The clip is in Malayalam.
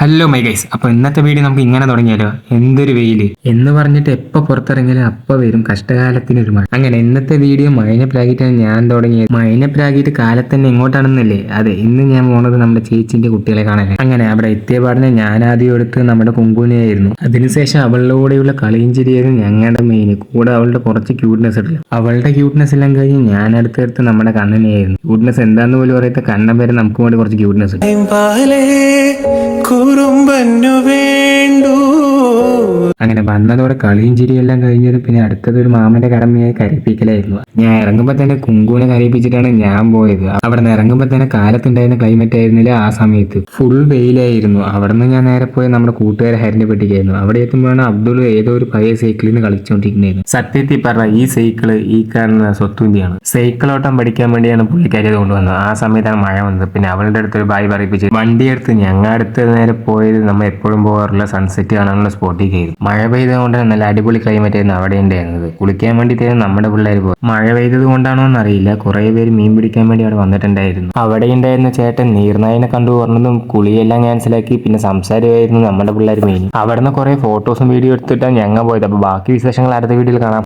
ഹലോ മൈ ഗൈസ് അപ്പൊ ഇന്നത്തെ വീഡിയോ നമുക്ക് ഇങ്ങനെ തുടങ്ങിയാലോ? എന്തൊരു വെയിൽ. എന്ന് പറഞ്ഞിട്ട് എപ്പോ പുറത്തിറങ്ങിയാലും അപ്പൊ വരും. കഷ്ടകാലത്തിന് ഒരു മഴ. അങ്ങനെ ഇന്നത്തെ വീഡിയോ മൈനപ്പിലാക്കിയിട്ടാണ് ഞാൻ തുടങ്ങിയത്. മൈനപ്പിലാക്കിയിട്ട് കാലത്തന്നെ ഇങ്ങോട്ടാണെന്നല്ലേ? അതെ ഇന്ന് ഞാൻ പോണത് നമ്മുടെ ചേച്ചിന്റെ കുട്ടികളെ കാണാൻ അങ്ങനെ അവിടെ എത്തിയ പാടിനെ ഞാൻ ആദ്യം എടുത്ത് നമ്മുടെ കുങ്കുണിയായിരുന്നു അതിനുശേഷം അവളുടെ കൂടെയുള്ള കളിയും ചിരിയായിരുന്നു ഞങ്ങളുടെ മെയിൻ കൂടെ അവളുടെ കുറച്ച് ക്യൂട്ട്നെസ് ഉണ്ടല്ലോ. അവളുടെ ക്യൂട്ട്നെസ് എല്ലാം കഴിഞ്ഞ് ഞാൻ അടുത്തെടുത്ത് നമ്മുടെ കണ്ണനെയായിരുന്നു. ക്യൂട്ട്നെസ് എന്താന്ന് പോലും അറിയാത്ത കണ്ണൻ വരെ നമുക്ക് വേണ്ടി കുറച്ച് ക്യൂട്ട്നെസ് ഉണ്ട്. കുറുമ്പന്നു അങ്ങനെ വന്നതോടെ കളിയും ചിരിയെല്ലാം കഴിഞ്ഞത് പിന്നെ അടുത്തത് ഒരു മാമന്റെ കടമയായി കരയിപ്പിക്കലായിരുന്നു. ഞാൻ ഇറങ്ങുമ്പോൾ തന്നെ കുങ്കുവിനെ കരയിപ്പിച്ചിട്ടാണ് ഞാൻ പോയത്. അവിടെ നിന്ന് ഇറങ്ങുമ്പോ തന്നെ കാലത്തുണ്ടായിരുന്ന ക്ലൈമറ്റ് ആയിരുന്നില്ല ആ സമയത്ത്. ഫുൾ വെയിലായിരുന്നു. അവിടെ നിന്ന് ഞാൻ നേരെ പോയി നമ്മുടെ കൂട്ടുകാരെ ഹരിന്റെ പെട്ടിക്കായിരുന്നു. അവിടെ എത്തുമ്പോഴാണ് അബ്ദുൾ ഏതോ ഒരു പഴയ സൈക്കിളിൽ നിന്ന് കളിച്ചുകൊണ്ടിരിക്കുന്നത് സത്യത്തിൽ പറഞ്ഞ ഈ സൈക്കിൾ ഈ കാണുന്ന സ്വത്തുവിന്റെയാണ് സൈക്കിൾ ഓട്ടം പഠിക്കാൻ വേണ്ടിയാണ് പുള്ളിക്കാരി കൊണ്ടുവന്നത്. ആ സമയത്താണ് മഴ വന്നത്. പിന്നെ അവളുടെ അടുത്ത് ഒരു ബായ് പറയിപ്പിച്ച് വണ്ടിയെടുത്ത് ഞങ്ങളുടെ അടുത്ത് നേരെ പോയത് നമ്മൾ എപ്പോഴും പോകാറുള്ള സൺസെറ്റ് കാണാനുള്ള സ്പോട്ടിൽ കയറി. മഴ പെയ്തതുകൊണ്ട് നല്ല അടിപൊളി ക്ലൈമറ്റ് ആയിരുന്നു അവിടെ ഉണ്ടായിരുന്നത്. കുളിക്കാൻ വേണ്ടിയിട്ടായിരുന്നു നമ്മുടെ പിള്ളേർ പോയി മഴ പെയ്തത് കൊണ്ടാണോ എന്നറിയില്ല. കുറെ പേര് മീൻ പിടിക്കാൻ വേണ്ടി അവിടെ വന്നിട്ടുണ്ടായിരുന്നു. അവിടെ ഉണ്ടായിരുന്ന ചേട്ടൻ നീർനായിനെ കണ്ടു പറഞ്ഞതും കുളിയെല്ലാം ക്യാൻസലാക്കി പിന്നെ സംസാരമായിരുന്നു നമ്മുടെ പിള്ളേർ മെയിൻ അവിടുന്ന് കുറേ ഫോട്ടോസും വീഡിയോ എടുത്തിട്ടാണ് ഞങ്ങൾ പോയത്. അപ്പൊ ബാക്കി വിശേഷങ്ങൾ അടുത്ത വീഡിയോയിൽ കാണാം.